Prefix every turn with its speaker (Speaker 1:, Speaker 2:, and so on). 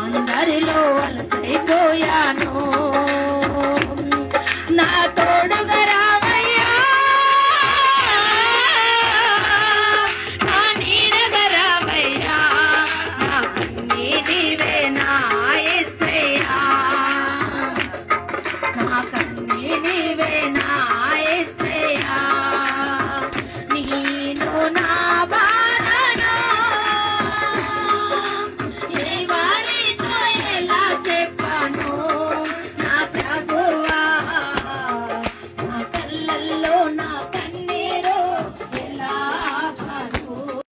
Speaker 1: అందరిలో అలసైపోయాను. నా తోడుగా నా కన్నీరు